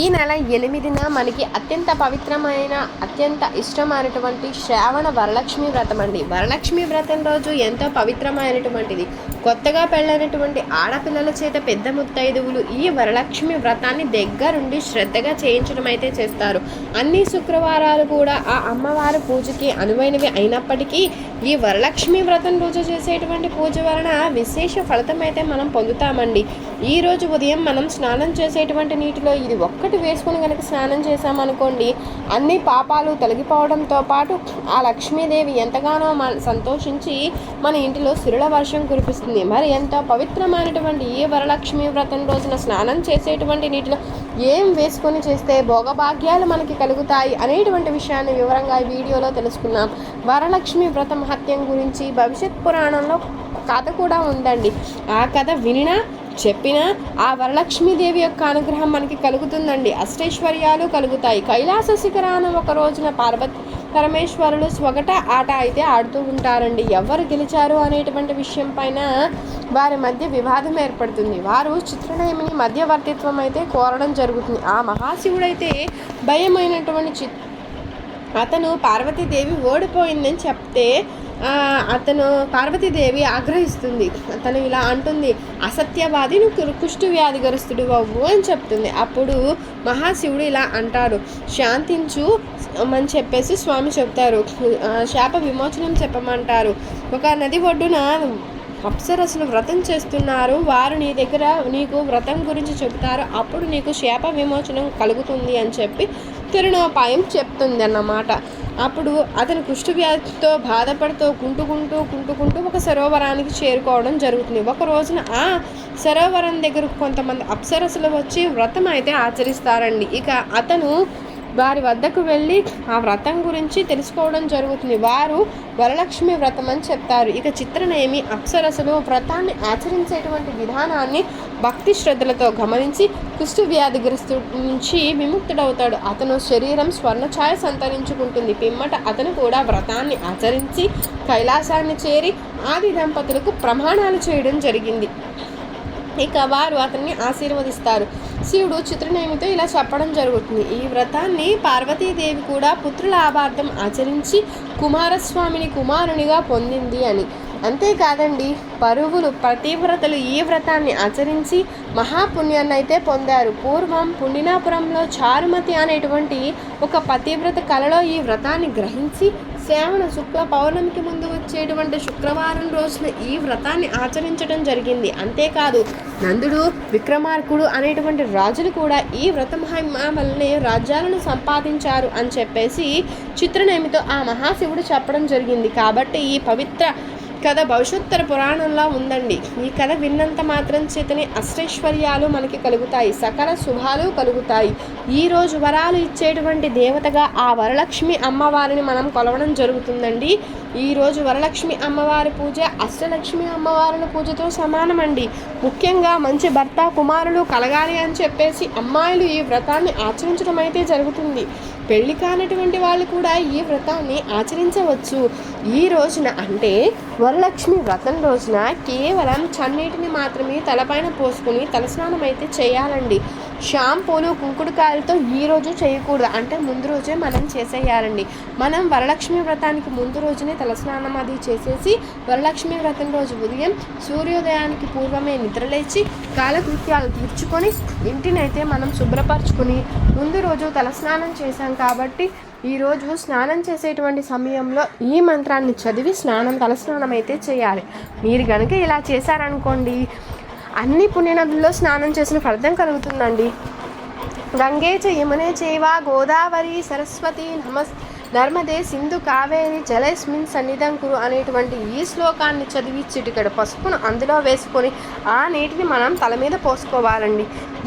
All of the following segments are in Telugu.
ఈ నెల ఎనిమిదిన మనకి అత్యంత పవిత్రమైన అత్యంత ఇష్టమైనటువంటి శ్రావణ వరలక్ష్మి వ్రతం అండి. వరలక్ష్మి వ్రతం రోజు ఎంతో పవిత్రమైనటువంటిది. కొత్తగా పెళ్ళైనటువంటి ఆడపిల్లల చేత పెద్ద ముత్తైదువులు ఈ వరలక్ష్మి వ్రతాన్ని దగ్గరుండి శ్రద్ధగా చేయించడం అయితే చేస్తారు. అన్ని శుక్రవారాలు కూడా ఆ అమ్మవారి పూజకి అనువైనవి అయినప్పటికీ ఈ వరలక్ష్మి వ్రతం రోజు చేసేటువంటి పూజ వలన విశేష ఫలితం అయితే మనం పొందుతామండి. ఈ రోజు ఉదయం మనం స్నానం చేసేటువంటి నీటిలో ఇది ఒక్కటి వేసుకొని కనుక స్నానం చేసామనుకోండి అన్ని పాపాలు తొలగిపోవడంతో పాటు ఆ లక్ష్మీదేవి ఎంతగానో మన సంతోషించి మన ఇంటిలో సిరుల వర్షం కురిపిస్తుంది. మరి ఎంతో పవిత్రమైనటువంటి ఈ వరలక్ష్మి వ్రతం రోజున స్నానం చేసేటువంటి నీటిలో ఏం వేసుకొని చేస్తే భోగభాగ్యాలు మనకి కలుగుతాయి అనేటువంటి విషయాన్ని వివరంగా ఈ వీడియోలో తెలుసుకున్నాం వరలక్ష్మి వ్రతం హత్యం గురించి భవిష్యత్ పురాణంలో కథ కూడా ఉందండి. ఆ కథ వినినా చెప్పినా ఆ వరలక్ష్మీదేవి యొక్క అనుగ్రహం మనకి కలుగుతుందండి. అష్టైశ్వర్యాలు కలుగుతాయి. కైలాస శిఖరాన ఒక రోజున పార్వతి పరమేశ్వరులు స్వగట ఆట అయితే ఆడుతూ ఉంటారండి. ఎవరు గెలిచారు అనేటువంటి విషయం పైన వారి మధ్య వివాదం ఏర్పడుతుంది. వారు చిత్రనయమిని మధ్యవర్తిత్వం అయితే కోరడం జరుగుతుంది. ఆ మహాశివుడైతే భయమైనటువంటి చి అతను పార్వతీదేవి ఓడిపోయిందని చెప్తే అతను పార్వతీదేవి ఆగ్రహిస్తుంది. అతను ఇలా అంటుంది అసత్యవాది నువ్వు కుష్టు వ్యాధిగ్రస్తుడు అవ్వు అని చెప్తుంది. అప్పుడు మహాశివుడు ఇలా అంటాడు శాంతించు అని చెప్పేసి స్వామి చెప్తారు. శాప విమోచనం చెప్పమంటారు. ఒక నది ఒడ్డున అప్సరసులు వ్రతం చేస్తున్నారు. వారు నీ దగ్గర నీకు వ్రతం గురించి చెబుతారు. అప్పుడు నీకు శాప విమోచనం కలుగుతుంది అని చెప్పి కిరణోపాయం చెప్తుంది అన్నమాట అప్పుడు అతను కుష్ఠవ్యాధితో బాధపడుతూ కుంటుకుంటూ కుంటుకుంటూ ఒక సరోవరానికి చేరుకోవడం జరుగుతుంది. ఒక రోజున ఆ సరోవరం దగ్గర కొంతమంది అప్సరసులు వచ్చి వ్రతం అయితే ఆచరిస్తారండి. ఇక అతను వారి వద్దకు వెళ్ళి ఆ వ్రతం గురించి తెలుసుకోవడం జరుగుతుంది. వారు వరలక్ష్మి వ్రతం అని చెప్తారు. ఇక చిత్రనేమి అప్సరసలు వ్రతాన్ని ఆచరించేటువంటి విధానాన్ని భక్తి శ్రద్ధలతో గమనించి కుష్టు వ్యాధిగ్రస్తు నుంచి విముక్తుడవుతాడు. అతను శరీరం స్వర్ణఛాయ సంతరించుకుంటుంది. పిమ్మట అతను కూడా వ్రతాన్ని ఆచరించి కైలాసాన్ని చేరి ఆది దంపతులకు ప్రమాణాలు చేయడం జరిగింది. ఇక వారు అతన్ని ఆశీర్వదిస్తారు. శివుడు చిత్రనేమితో ఇలా చెప్పడం జరుగుతుంది. ఈ వ్రతాన్ని పార్వతీదేవి కూడా పుత్రుల ఆభార్థం ఆచరించి కుమారస్వామిని కుమారునిగా పొందింది అని. అంతేకాదండి పరువులు పతివ్రతలు ఈ వ్రతాన్ని ఆచరించి మహాపుణ్యాన్ని అయితే పొందారు. పూర్వం పుణ్యనాపురంలో చారుమతి అనేటువంటి ఒక పతివ్రత కలలో ఈ వ్రతాన్ని గ్రహించి శ్రావణ శుక్ల పౌర్ణమికి ముందు వచ్చేటువంటి శుక్రవారం రోజున ఈ వ్రతాన్ని ఆచరించడం జరిగింది. అంతేకాదు నందుడు విక్రమార్కుడు అనేటువంటి రాజులు కూడా ఈ వ్రత మహిమ వల్లనే రాజ్యాలను సంపాదించారు అని చెప్పేసి చిత్రనేమితో ఆ మహాశివుడు చెప్పడం జరిగింది. కాబట్టి ఈ పవిత్ర కథ భవిష్యోత్తర పురాణంలో ఉందండి. ఈ కథ విన్నంత మాత్రం చేతనే అష్టైశ్వర్యాలు మనకి కలుగుతాయి సకల శుభాలు కలుగుతాయి. ఈ రోజు వరాలు ఇచ్చేటువంటి దేవతగా ఆ వరలక్ష్మి అమ్మవారిని మనం కొలవడం జరుగుతుందండి. ఈరోజు వరలక్ష్మి అమ్మవారి పూజ అష్టలక్ష్మి అమ్మవారుల పూజతో సమానమండి. ముఖ్యంగా మంచి భర్త కుమారులు కలగాలి అని చెప్పేసి అమ్మాయిలు ఈ వ్రతాన్ని ఆచరించడం అయితే జరుగుతుంది. పెళ్ళి కానటువంటి వాళ్ళు కూడా ఈ వ్రతాన్ని ఆచరించవచ్చు. ఈ రోజున అంటే వరలక్ష్మి వ్రతం రోజున కేవలం చన్నీటిని మాత్రమే తలపైన పోసుకుని తలస్నానం అయితే చేయాలండి. షాంపూలు కుంకుడుకాయలతో ఈ రోజు చేయకూడదు. అంటే ముందు రోజే మనం చేసేయాలండి. మనం వరలక్ష్మి వ్రతానికి ముందు రోజునే తలస్నానం అది చేసేసి వరలక్ష్మి వ్రతం రోజు ఉదయం సూర్యోదయానికి పూర్వమే నిద్రలేచి కాలకృత్యాలు తీర్చుకొని ఇంటినైతే మనం శుభ్రపరచుకుని ముందు రోజు తలస్నానం చేశాం కాబట్టి ఈరోజు స్నానం చేసేటువంటి సమయంలో ఈ మంత్రాన్ని చదివి స్నానం తలస్నానం అయితే చేయాలి. మీరు కనుక ఇలా చేశారనుకోండి అన్ని పుణ్యనదుల్లో స్నానం చేసిన ఫలితం కలుగుతుందండి. గంగే చ యమునే చేవ గోదావరి సరస్వతి నమస్ నర్మదే సింధు కావేరి జలస్మిన్ సన్నిధం కురు అనేటువంటి ఈ శ్లోకాన్ని చదివి చిటికడ పసుపును అందులో వేసుకొని ఆ నీటిని మనం తల మీద పోసుకోవాలండి.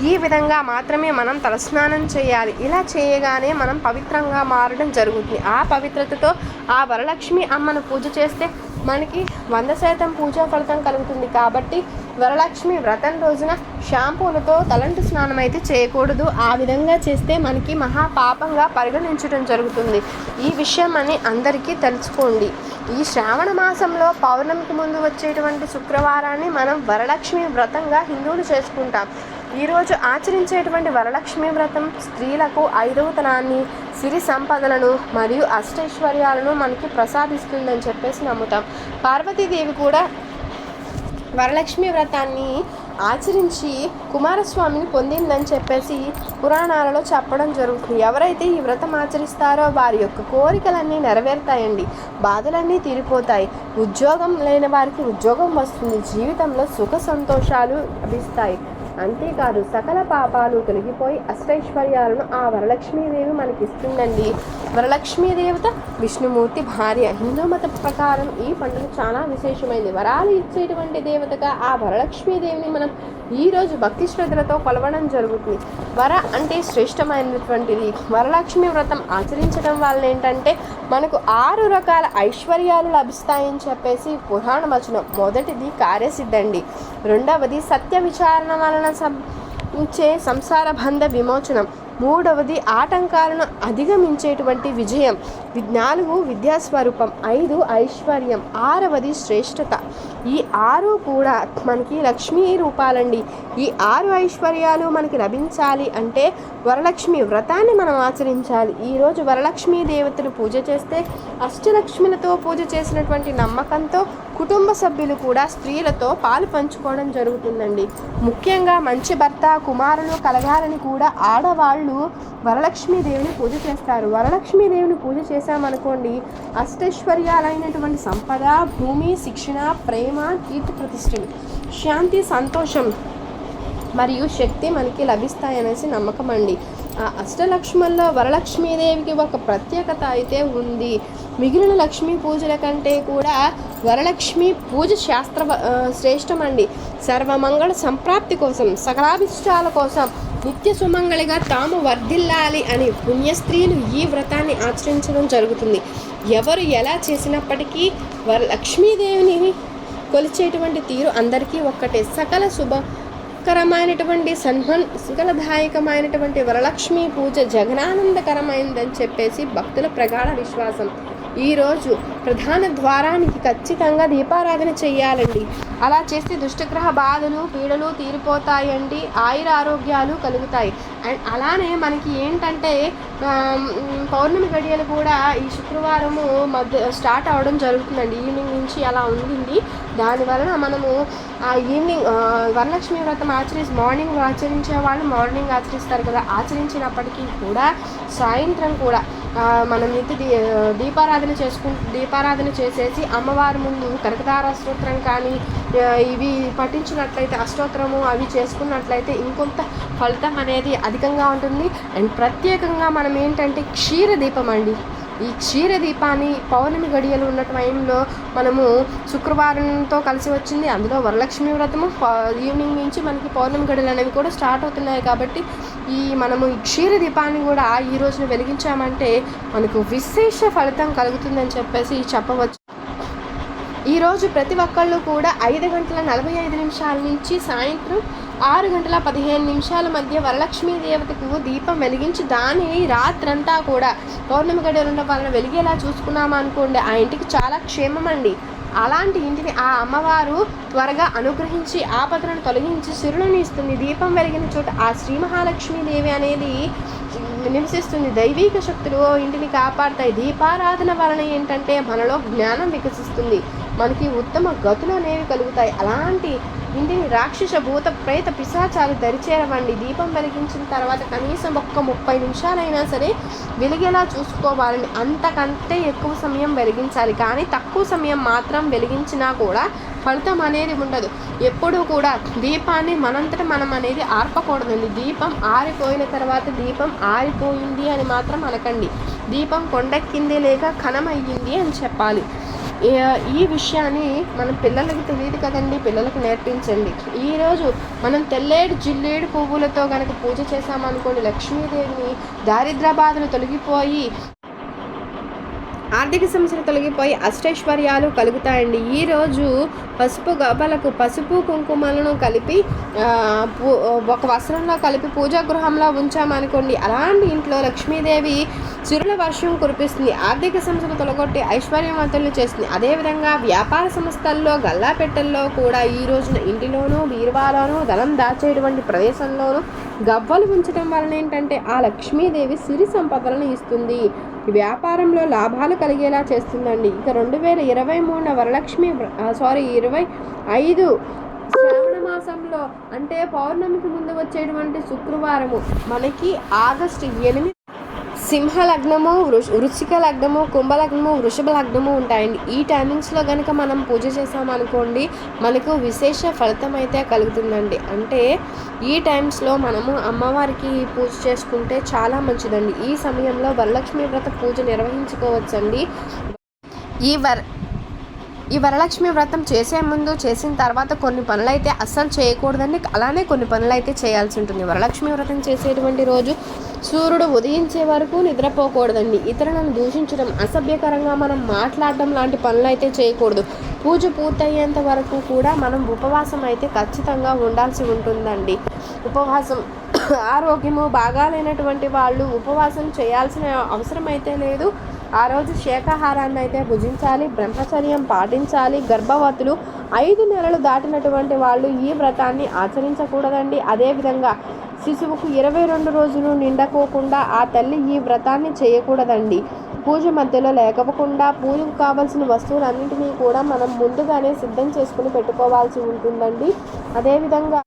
ఈ విధంగా మాత్రమే మనం తలస్నానం చేయాలి. ఇలా చేయగానే మనం పవిత్రంగా మారడం జరుగుతుంది. ఆ పవిత్రతతో ఆ వరలక్ష్మి అమ్మను పూజ చేస్తే మనకి వంద శాతం పూజా ఫలితం కలుగుతుంది కాబట్టి వరలక్ష్మి వ్రతం రోజున షాంపూలతో తలంటు స్నానం అయితే చేయకూడదు. ఆ విధంగా చేస్తే మనకి మహా పాపంగా పరిగణించడం జరుగుతుంది. ఈ విషయం అని అందరికీ తెలుసుకోండి. ఈ శ్రావణ మాసంలో పౌర్ణమికి ముందు వచ్చేటువంటి శుక్రవారాన్ని మనం వరలక్ష్మి వ్రతంగా హిందువులు చేసుకుంటాం. ఈరోజు ఆచరించేటువంటి వరలక్ష్మి వ్రతం స్త్రీలకు ఐదవతనాన్ని సిరి సంపదలను మరియు అష్టైశ్వర్యాలను మనకి ప్రసాదిస్తుందని చెప్పేసి నమ్ముతాం. పార్వతీదేవి కూడా వరలక్ష్మి వ్రతాన్ని ఆచరించి కుమారస్వామిని పొందిందని చెప్పేసి పురాణాలలో చెప్పడం జరుగుతుంది. ఎవరైతే ఈ వ్రతం ఆచరిస్తారో వారి యొక్క కోరికలన్నీ నెరవేరుతాయండి. బాధలన్నీ తీరిపోతాయి. ఉద్యోగం లేని వారికి ఉద్యోగం వస్తుంది. జీవితంలో సుఖ సంతోషాలు లభిస్తాయి. అంతేకాదు సకల పాపాలు తొలగిపోయి అష్టైశ్వర్యాలను ఆ వరలక్ష్మీదేవి మనకి ఇస్తుందండి వరలక్ష్మీదేవత విష్ణుమూర్తి భార్య హిందూ మత ప్రకారం ఈ పండుగ చాలా విశేషమైనది వరాలు ఇచ్చేటువంటి దేవతగా ఆ వరలక్ష్మీదేవిని మనం ఈరోజు భక్తి శ్రద్ధలతో కొలవడం జరుగుతుంది. వర అంటే శ్రేష్టమైనటువంటిది. వరలక్ష్మి వ్రతం ఆచరించడం వల్ల ఏంటంటే మనకు ఆరు రకాల ఐశ్వర్యాలు లభిస్తాయని చెప్పేసి పురాణ వచనం మొదటిది కార్యసిద్ధండి. రెండవది సత్య విచారణ వలన సం సంసార బంధ విమోచనం. మూడవది ఆటంకాలను అధిగమించేటువంటి విజయం. నాలుగు విద్యాస్వరూపం ఐదు ఐశ్వర్యం ఆరవది శ్రేష్టత ఈ ఆరు కూడా మనకి లక్ష్మీ రూపాలండి. ఈ ఆరు ఐశ్వర్యాలు మనకి లభించాలి అంటే వరలక్ష్మి వ్రతాన్ని మనం ఆచరించాలి. ఈరోజు వరలక్ష్మీ దేవతను పూజ చేస్తే అష్టలక్ష్మిలతో పూజ చేసినటువంటి నమ్మకంతో కుటుంబ సభ్యులు కూడా స్త్రీలతో పాలు పంచుకోవడం జరుగుతుందండి. ముఖ్యంగా మంచి భర్త కుమారులు కలగాలని కూడా ఆడవాళ్ళు వరలక్ష్మీదేవిని పూజ చేస్తారు. వరలక్ష్మీదేవిని పూజ చేశామనుకోండి అష్టైశ్వర్యాలైనటువంటి సంపద భూమి శిక్షణ ప్రేమ కీర్తి ప్రతిష్టలు శాంతి సంతోషం మరియు శక్తి మనకి లభిస్తాయనేసి నమ్మకం అండి. ఆ అష్టలక్ష్మల్లో వరలక్ష్మీదేవికి ఒక ప్రత్యేకత అయితే ఉంది. మిగిలిన లక్ష్మీ పూజల కంటే కూడా వరలక్ష్మి పూజ శాస్త్ర శ్రేష్టమండి సర్వమంగళ సంప్రాప్తి కోసం సకలాభిష్టాల కోసం నిత్య సుమంగళిగా తాము వర్ధిల్లాలి అని పుణ్యస్త్రీలు ఈ వ్రతాన్ని ఆచరించడం జరుగుతుంది. ఎవరు ఎలా చేసినప్పటికీ వర లక్ష్మీదేవిని కొలిచేటువంటి తీరు అందరికీ ఒక్కటే. సకల శుభకరమైనటువంటి సన్మన్ సుఖలదాయకమైనటువంటి వరలక్ష్మి పూజ జగనానందకరమైందని చెప్పేసి భక్తుల ప్రగాఢ విశ్వాసం. ఈరోజు ప్రధాన ద్వారానికి ఖచ్చితంగా దీపారాధన చేయాలండి. అలా చేస్తే దుష్టగ్రహ బాధలు పీడలు తీరిపోతాయండి. ఆయుర ఆరోగ్యాలు కలుగుతాయి. అండ్ అలానే మనకి ఏంటంటే పౌర్ణమి గడియలు కూడా ఈ శుక్రవారము మధ్య స్టార్ట్ అవ్వడం జరుగుతుందండి. ఈవినింగ్ నుంచి అలా ఉండింది. దానివలన మనము ఆ ఈవినింగ్ వరలక్ష్మి వ్రతం ఆచరించి మార్నింగ్ ఆచరించే వాళ్ళు మార్నింగ్ ఆచరిస్తారు కదా. ఆచరించినప్పటికీ కూడా సాయంత్రం కూడా మనం నిత్య దీ దీపారాధన చేసుకు దీపారాధన చేసేసి అమ్మవారి ముందు కనకదార స్తోత్రం కానీ ఇవి పఠించినట్లయితే అష్టోత్తరము అవి చేసుకున్నట్లయితే ఇంకొంత ఫలితం అనేది అధికంగా ఉంటుంది. అండ్ ప్రత్యేకంగా మనం ఏంటంటే క్షీర దీపం అండి. ఈ క్షీర దీపాన్ని పౌర్ణమి గడియలు ఉన్న టైంలో మనము శుక్రవారంతో కలిసి వచ్చింది. అందులో వరలక్ష్మి వ్రతము ఈవినింగ్ నుంచి మనకి పౌర్ణమి గడియలు అనేవి కూడా స్టార్ట్ అవుతున్నాయి కాబట్టి ఈ మనము ఈ క్షీర దీపాన్ని కూడా ఈ రోజున వెలిగించామంటే మనకు విశేష ఫలితం కలుగుతుందని చెప్పేసి చెప్పవచ్చు. ఈరోజు ప్రతి ఒక్కళ్ళు కూడా ఐదు గంటల నలభై ఐదు నిమిషాల నుంచి సాయంత్రం ఆరు గంటల పదిహేను నిమిషాల మధ్య వరలక్ష్మీ దేవతకు దీపం వెలిగించి దాని రాత్రంతా కూడా పౌర్ణమి గడియలు ఉండడం వలన వెలిగేలా చూసుకున్నామా అనుకోండి ఆ ఇంటికి చాలా క్షేమం అండి అలాంటి ఇంటిని ఆ అమ్మవారు త్వరగా అనుగ్రహించి ఆపదలను తొలగించి సిరులను ఇస్తుంది. దీపం వెలిగిన చోట ఆ శ్రీ మహాలక్ష్మీదేవి అనేది నివసిస్తుంది. దైవీక శక్తులు ఇంటిని కాపాడతాయి. దీపారాధన వలన ఏంటంటే మనలో జ్ఞానం వికసిస్తుంది. మనకి ఉత్తమ గతులు అనేవి కలుగుతాయి. అలాంటి ఇంటిని రాక్షస భూత ప్రేత పిశాచాలు దరిచేరవండి. దీపం వెలిగించిన తర్వాత కనీసం ఒక్క ముప్పై నిమిషాలైనా సరే వెలిగేలా చూసుకోవాలని అంతకంటే ఎక్కువ సమయం వెలిగించాలి. కానీ తక్కువ సమయం మాత్రం వెలిగించినా కూడా ఫలితం అనేది ఉండదు. ఎప్పుడూ కూడా దీపాన్ని మనంతట మనం అనేది ఆర్పకూడదండి. దీపం ఆరిపోయిన తర్వాత దీపం ఆరిపోయింది అని మాత్రం అనకండి. దీపం కొండెక్కింది లేక కణమయ్యింది అని చెప్పాలి. ఈ విషయాన్ని మన పిల్లలకి తెలియదు కదండి పిల్లలకు నేర్పించండి. ఈరోజు మనం తెల్లేడు జిల్లేడు పువ్వులతో కనుక పూజ చేసామనుకోండి లక్ష్మీదేవిని దారిద్ర బాధలు తొలగిపోయి ఆర్థిక సమస్యలు తొలగిపోయి అష్టైశ్వర్యాలు కలుగుతాయండి. ఈరోజు పసుపు గబలకు పసుపు కుంకుమలను కలిపి పూ- ఒక వస్త్రంలో కలిపి పూజా గృహంలో ఉంచామనుకోండి. అలాంటి ఇంట్లో లక్ష్మీదేవి సిరుల వర్షం కురిపిస్తుంది. ఆర్థిక సమస్యలు తొలగొట్టి ఐశ్వర్యవంతులను చేస్తుంది. అదేవిధంగా వ్యాపార సంస్థల్లో గల్లాపెట్టెల్లో కూడా ఈ రోజున ఇంటిలోనూ బీరువాలోనూ ధనం దాచేటువంటి ప్రదేశంలోనూ గవ్వలు ఉంచడం వలన ఏంటంటే ఆ లక్ష్మీదేవి సిరి సంపదలను ఇస్తుంది. వ్యాపారంలో లాభాలు కలిగేలా చేస్తుందండి. ఇక రెండు వేల ఇరవై మూడున వరలక్ష్మి సారీ ఇరవై ఐదు శ్రావణ మాసంలో అంటే పౌర్ణమికి ముందు వచ్చేటువంటి శుక్రవారము మనకి ఆగస్టు ఎనిమిది సింహ లగ్నము వృశ్చిక లగ్నము కుంభ లగ్నము వృషభ లగ్నము ఉంటాయండి. ఈ టైమింగ్స్లో కనుక మనం పూజ చేసామనుకోండి మనకు విశేష ఫలితం అయితే కలుగుతుందండి. అంటే ఈ టైమ్స్లో మనము అమ్మవారికి పూజ చేసుకుంటే చాలా మంచిదండి. ఈ సమయంలో వరలక్ష్మి వ్రత పూజ నిర్వహించుకోవచ్చండి. ఈ వర ఈ వరలక్ష్మి వ్రతం చేసే ముందు చేసిన తర్వాత కొన్ని పనులు అయితే అస్సలు చేయకూడదండి అలానే కొన్ని పనులు అయితే చేయాల్సి ఉంటుంది. వరలక్ష్మి వ్రతం చేసేటువంటి రోజు సూర్యుడు ఉదయించే వరకు నిద్రపోకూడదండి. ఇతరులను దూషించడం అసభ్యకరంగా మనం మాట్లాడడం లాంటి పనులు అయితే చేయకూడదు. పూజ పూర్తయ్యేంత వరకు కూడా మనం ఉపవాసం అయితే ఖచ్చితంగా ఉండాల్సి ఉంటుందండి. ఉపవాసం ఆరోగ్యము బాగాలేనటువంటి వాళ్ళు ఉపవాసం చేయాల్సిన అవసరం అయితే లేదు. ఆ రోజు శాకాహారాన్ని అయితే భుజించాలి బ్రహ్మచర్యం పాటించాలి. గర్భవతులు ఐదు నెలలు దాటినటువంటి వాళ్ళు ఈ వ్రతాన్ని ఆచరించకూడదండి. అదేవిధంగా శిశువుకు ఇరవై రెండు రోజులు నిండకోకుండా ఆ తల్లి ఈ వ్రతాన్ని చేయకూడదండి. పూజ మధ్యలో లేకపోకుండా పూజకు కావాల్సిన వస్తువులన్నింటినీ కూడా మనం ముందుగానే సిద్ధం చేసుకుని పెట్టుకోవాల్సి ఉంటుందండి. అదేవిధంగా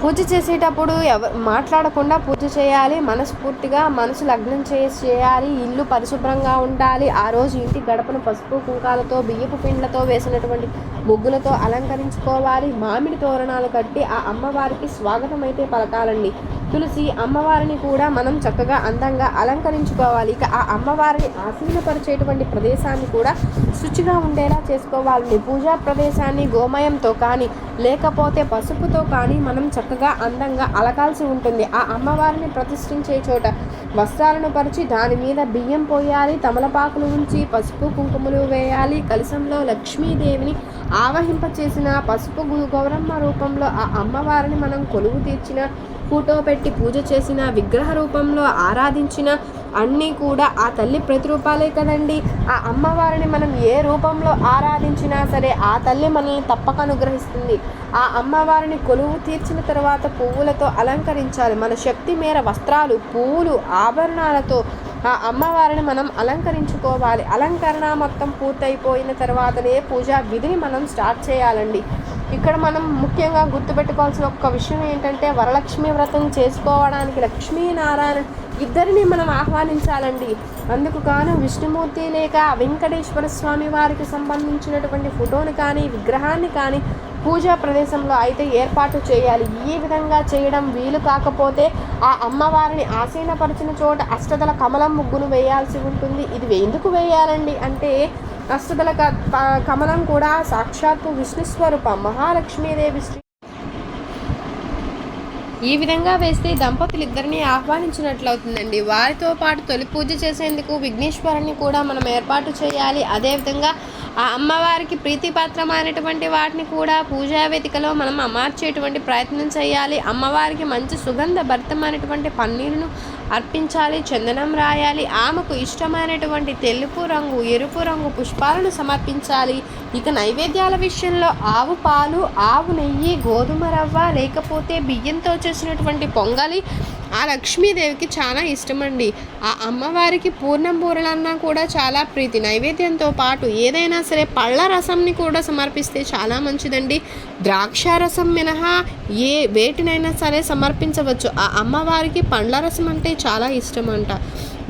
పూజ చేసేటప్పుడు ఎవ మాట్లాడకుండా పూజ చేయాలి మనస్ఫూర్తిగా మనసు లగ్నం చేసి చేయాలి ఇల్లు పరిశుభ్రంగా ఉండాలి ఆ రోజు ఇంటి గడపను పసుపు కుంకాలతో బియ్యపు పిండ్లతో వేసినటువంటి ముగ్గులతో అలంకరించుకోవాలి మామిడి తోరణాలు కట్టి ఆ అమ్మవారికి స్వాగతం అయితే పలకాలండి. తులసి అమ్మవారిని కూడా మనం చక్కగా అందంగా అలంకరించుకోవాలి. ఇక ఆ అమ్మవారిని ఆసీనపరిచేటువంటి ప్రదేశాన్ని కూడా శుచిగా ఉండేలా చేసుకోవాలి పూజా ప్రదేశాన్ని గోమయంతో కానీ లేకపోతే పసుపుతో కానీ మనం చక్కగా అందంగా అలకాల్సి ఉంటుంది. ఆ అమ్మవారిని ప్రతిష్ఠించే చోట వస్త్రాలను పరిచి దాని మీద బియ్యం పోయాలి తమలపాకులు ఉంచి పసుపు కుంకుమలు వేయాలి. కలశంలో లక్ష్మీదేవిని ఆవహింప చేసిన పసుపు గౌరమ్మ రూపంలో ఆ అమ్మవారిని మనం కొలువు తీర్చిన ఫోటో పెట్టి పూజ చేసిన విగ్రహ రూపంలో ఆరాధించిన అన్నీ కూడా ఆ తల్లి ప్రతిరూపాలే కదండి. ఆ అమ్మవారిని మనం ఏ రూపంలో ఆరాధించినా సరే ఆ తల్లి మనల్ని తప్పక అనుగ్రహిస్తుంది. ఆ అమ్మవారిని కొలువు తీర్చిన తర్వాత పువ్వులతో అలంకరించాలి. మన శక్తి మేర వస్త్రాలు పువ్వులు ఆభరణాలతో ఆ అమ్మవారిని మనం అలంకరించుకోవాలి. అలంకరణ మొత్తం పూర్తయిపోయిన తర్వాతనే పూజా విధిని మనం స్టార్ట్ చేయాలండి. ఇక్కడ మనం ముఖ్యంగా గుర్తుపెట్టుకోవాల్సిన ఒక్క విషయం ఏంటంటే వరలక్ష్మి వ్రతం చేసుకోవడానికి లక్ష్మీనారాయణ ఇద్దరిని మనం ఆహ్వానించాలండి. అందుకు గాను విష్ణుమూర్తి లేక వెంకటేశ్వర స్వామి వారికి సంబంధించినటువంటి ఫోటోని కానీ విగ్రహాన్ని కానీ పూజా ప్రదేశంలో అయితే ఏర్పాటు చేయాలి. ఈ విధంగా చేయడం వీలు కాకపోతే ఆ అమ్మవారిని ఆసీనపరిచిన చోట అష్టదల కమలం ముగ్గును వేయాల్సి ఉంటుంది. ఇది ఎందుకు వేయాలండి అంటే అష్టదల క- కమలం కూడా సాక్షాత్తు విష్ణు స్వరూపం. మహాలక్ష్మీదేవి శ్రీ ఈ విధంగా వేస్తే దంపతులు ఇద్దరిని ఆహ్వానించినట్లవుతుందండి. వారితో పాటు తొలి పూజ చేసేందుకు విఘ్నేశ్వరుని కూడా మనం ఏర్పాటు చేయాలి. అదేవిధంగా ఆ అమ్మవారికి ప్రీతిపాత్రమైనటువంటి వాటిని కూడా పూజా వేదికలో మనం అమర్చేటువంటి ప్రయత్నం చేయాలి. అమ్మవారికి మంచి సుగంధ భర్తమైనటువంటి పన్నీరును అర్పించాలి చందనం రాయాలి ఆమెకు ఇష్టమైనటువంటి తెలుపు రంగు ఎరుపు రంగు పుష్పాలను సమర్పించాలి ఇక నైవేద్యాల విషయంలో ఆవు పాలు ఆవు నెయ్యి గోధుమ రవ్వ లేకపోతే బియ్యంతో చేసినటువంటి పొంగలి ఆ లక్ష్మీదేవికి చాలా ఇష్టమండి. ఆ అమ్మవారికి పూర్ణం బూరలన్నా కూడా చాలా ప్రీతి. నైవేద్యంతో పాటు ఏదైనా సరే పళ్ళ రసంని కూడా సమర్పిస్తే చాలా మంచిదండి. ద్రాక్ష రసం మినహా ఏ వేటినైనా సరే సమర్పించవచ్చు. ఆ అమ్మవారికి పండ్ల రసం అంటే చాలా ఇష్టం అంట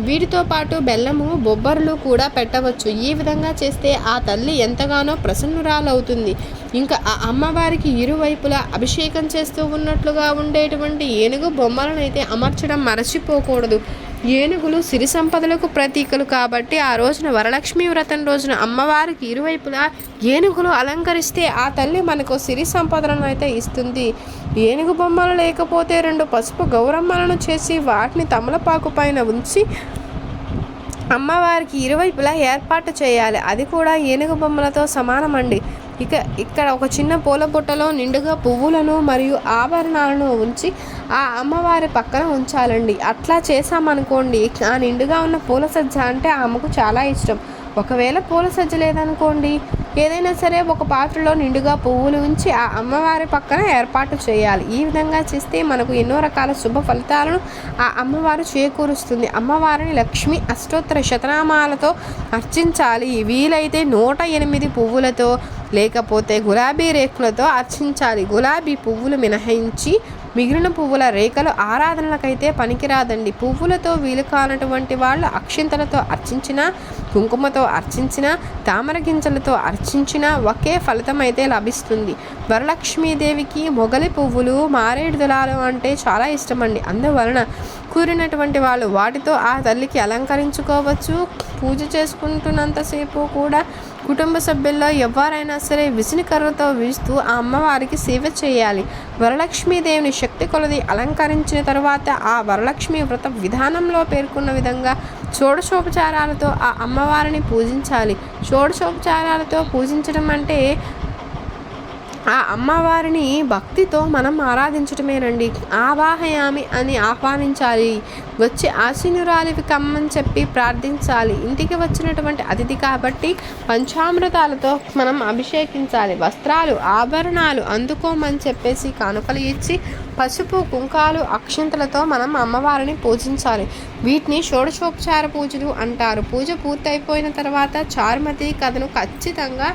వీటితో పాటు బెల్లము బొబ్బర్లు కూడా పెట్టవచ్చు. ఈ విధంగా చేస్తే ఆ తల్లి ఎంతగానో ప్రసన్నురాలవుతుంది. ఇంకా ఆ అమ్మవారికి ఇరువైపులా అభిషేకం చేస్తూ ఉన్నట్లుగా ఉండేటువంటి ఏనుగు బొమ్మలను అయితే అమర్చడం మరచిపోకూడదు. ఏనుగులు సిరి సంపదలకు ప్రతీకలు కాబట్టి ఆ రోజున వరలక్ష్మి వ్రతం రోజున అమ్మవారికి ఇరువైపులా ఏనుగులు అలంకరిస్తే ఆ తల్లి మనకు సిరి సంపదలను అయితే ఇస్తుంది. ఏనుగు బొమ్మలు లేకపోతే రెండు పసుపు గౌరమ్మలను చేసి వాటిని తమలపాకు పైన ఉంచి అమ్మవారికి ఇరువైపులా ఏర్పాటు చేయాలి. అది కూడా ఏనుగు బొమ్మలతో సమానమండి. ఇక ఇక్కడ ఒక చిన్న పూల బుట్టలో నిండుగా పువ్వులను మరియు ఆభరణాలను ఉంచి ఆ అమ్మవారి పక్కన ఉంచాలండి. అట్లా చేసామనుకోండి ఆ నిండుగా ఉన్న పూల సజ్జ అంటే ఆమెకు చాలా ఇష్టం. ఒకవేళ పూల సజ్జ లేదనుకోండి ఏదైనా సరే ఒక పాత్రలో నిండుగా పువ్వులు ఉంచి ఆ అమ్మవారి పక్కన ఏర్పాటు చేయాలి. ఈ విధంగా చేస్తే మనకు ఎన్నో రకాల శుభ ఫలితాలను ఆ అమ్మవారు చేకూరుస్తుంది. అమ్మవారిని లక్ష్మి అష్టోత్తర శతనామాలతో అర్చించాలి. వీలైతే నూట ఎనిమిది పువ్వులతో లేకపోతే గులాబీ రేకులతో అర్చించాలి. గులాబీ పువ్వులు మినహాయించి మిగిలిన పువ్వుల రేఖలు ఆరాధనలకైతే పనికిరాదండి. పువ్వులతో వీలు కానటువంటి వాళ్ళు అక్షింతలతో అర్చించిన కుంకుమతో అర్చించిన తామర గింజలతో అర్చించిన ఒకే ఫలితం అయితే లభిస్తుంది. వరలక్ష్మీదేవికి మొగలి పువ్వులు మారేడు దళాలు అంటే చాలా ఇష్టమండి. అందువలన కూరినటువంటి వాళ్ళు వాటితో ఆ తల్లికి అలంకరించుకోవచ్చు. పూజ చేసుకుంటున్నంతసేపు కూడా కుటుంబ సభ్యుల్లో ఎవరైనా సరే విసిని కర్రతో వీస్తూ ఆ అమ్మవారికి సేవ చేయాలి. వరలక్ష్మీదేవిని శక్తి కొలది అలంకరించిన తర్వాత ఆ వరలక్ష్మి వ్రత విధానంలో పేర్కొన్న విధంగా షోడశోపచారాలతో ఆ అమ్మవారిని పూజించాలి. షోడశోపచారాలతో పూజించడం అంటే ఆ అమ్మవారిని భక్తితో మనం ఆరాధించటమేనండి. ఆవాహయామి అని ఆహ్వానించాలి. వచ్చి ఆశీనురాలివి కమ్మని చెప్పి ప్రార్థించాలి. ఇంటికి వచ్చినటువంటి అతిథి కాబట్టి పంచామృతాలతో మనం అభిషేకించాలి. వస్త్రాలు ఆభరణాలు అందుకోమని చెప్పేసి కానుకలు ఇచ్చి పసుపు కుంకాలు అక్షంతలతో మనం అమ్మవారిని పూజించాలి. వీటిని షోడశోపచార పూజలు అంటారు. పూజ పూర్తయిపోయిన తర్వాత చారుమతి కథను ఖచ్చితంగా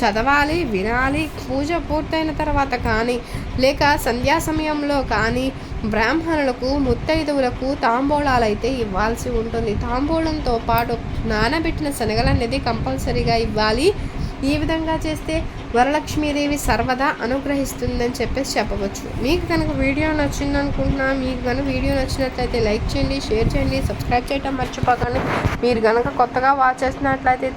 చదవాలి వినాలి పూజ పూర్తయిన తర్వాత కానీ లేక సంధ్యా సమయంలో కానీ బ్రాహ్మణులకు ముత్తైదువులకు తాంబూలాలు అయితే ఇవ్వాల్సి ఉంటుంది. తాంబూలంతో పాటు నానబెట్టిన శనగలనేది కంపల్సరీగా ఇవ్వాలి. ఈ విధంగా చేస్తే వరలక్ష్మీదేవి సర్వదా అనుగ్రహిస్తుందని చెప్పేసి చెప్పవచ్చు. మీకు కనుక వీడియో నచ్చింది అనుకుంటున్నా మీకు కనుక వీడియో నచ్చినట్లయితే లైక్ చేయండి షేర్ చేయండి సబ్స్క్రైబ్ చేయడం మర్చిపోకండి. మీరు కనుక కొత్తగా వాచ్ చేసినట్లయితే